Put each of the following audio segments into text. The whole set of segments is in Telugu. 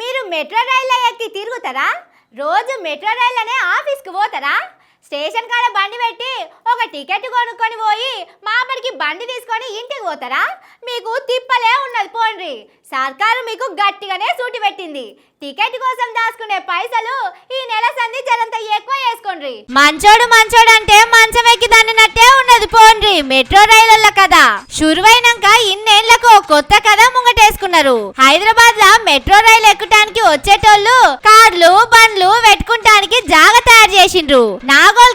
మీరు మెట్రో రైల్ ఎక్కి తిరుగుతారా? రోజు మెట్రో రైల్లోనే ఆఫీస్కి పోతారా? స్టేషన్ కాడ బండి పెట్టి ఒక టికెట్ కొనుక్కొని పోయి మాపడికి బండి తీసుకొని ఇంటికి పోతారా? మీకు తిప్పలే ఉన్నది సర్కారు మీకు గట్టిగానే సూటి పెట్టింది. టికెట్ కోసం దాచుకునే పైసలు ఈ నెల సంధి జరంత ఎక్కువ వేసుకోండి మంచోడు మంచోడు అంటే మంచం ఎక్కి దన్నినట్టే ఉన్నది పోండ్రి. మెట్రో రైళ్ళ కదా. షురువైనాక ఇన్నేళ్ళకు కొత్త కథ ముంగటేసుకున్నారు. హైదరాబాద్లో మెట్రో రైలు ఎక్కుటానికి వచ్చేటోళ్ళు కార్లు బండ్లు పెట్టుకుంటానికి జాగ తయారు చేసిండ్రు. నాగో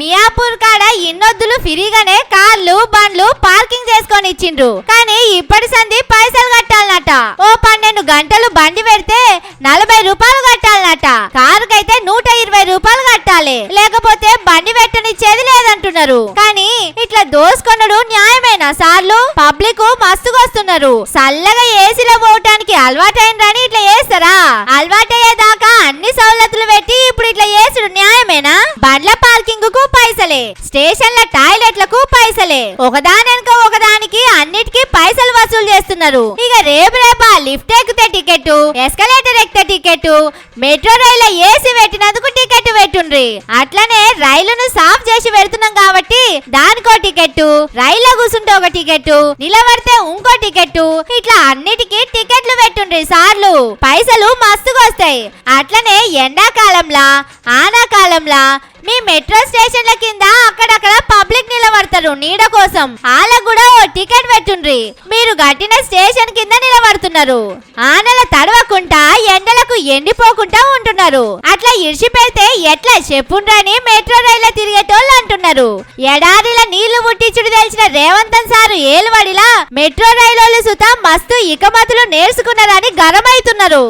మియాపూర్ కాడ ఇన్నొద్దులు ఫ్రీగానే కార్లు బండ్లు పార్కింగ్ చేసుకొని ఇచ్చిండ్రు. కానీ ఇప్పటి సంది పైసలు కట్టాలన్నట ఓ పన్నెండు గంటలు బండి పెడితే నలభై రూపాయలు కట్టాలన్నట కారుకైతే నూట ఇరవై రూపాయలు కట్టాలి. లేకపోతే బండి పెట్టనిచ్చేది లేదంటున్నారు. కానీ ఇట్లా దోసుకొనడు న్యాయమేనా సార్లు? పబ్లిక్ మస్తుగా వస్తున్నారు చల్లగా ఏసీలో పోవటానికి అలవాటైందని ఇట్లా చేస్తారా? అలవాటయ్యేదాకా అన్ని సౌలతులు పెట్టి ఇప్పుడు ఇట్లా చేసుడు న్యాయమేనా బండ్ల పార్కింగ్కు పైసలే. స్టేషన్ల టాయిలెట్లకు పైసలే. ఒకదానిక ఒకదానికి అన్నిటికీ పైసలు వసూలు చేస్తున్నారు. ఇక రేపు రేపా లిఫ్ట్ ఎక్కితే టికెట్ ఎస్కలేటర్ ఎక్కితే టికెట్ మెట్రో రైలు ఏసీ పెట్టినందుకు టికెట్ పెట్టుండ్రి. అట్లనే రైలును సాఫ్ చేసి పెడుతున్నాం కాబట్టి దానికో టికెట్ రైల్లో కూర్చుంటే ఒక టికెట్ నిలబడితే ఇంకో టికెట్ ఇట్లా అన్నిటికీ టికెట్లు పెట్టుండ్రి సార్లు. పైసలు మస్తుగా వస్తాయి. అట్లనే ఎండాకాలంలా ఆనాకాలంలా మీ మెట్రో స్టేషన్ల కింద అక్కడక్కడ పబ్లిక్ నిలబడతారు నీడ కోసం. వాళ్ళకు కూడా ఓ టికెట్ పెట్టుండ్రి. మీరు కట్టిన స్టేషన్ కింద నిలబడుతున్నారు. ఆనల తడవకుండా ఎండలకు ఎండిపోకుండా ఉంటున్నారు. అట్లా ఇడిచి పెడితే ఎట్లా చెప్పుండ్రని మెట్రో రైల్లో తిరిగేటోళ్ళు అంటున్నారు. ఎడారిల నీళ్ళు ముట్టించుడు తెలిసిన రేవంతన్ సారు ఏలువడిలా మెట్రో రైలు సుతా మస్తు ఇకమతులు నేర్చుకున్నారని గరమైతున్నారు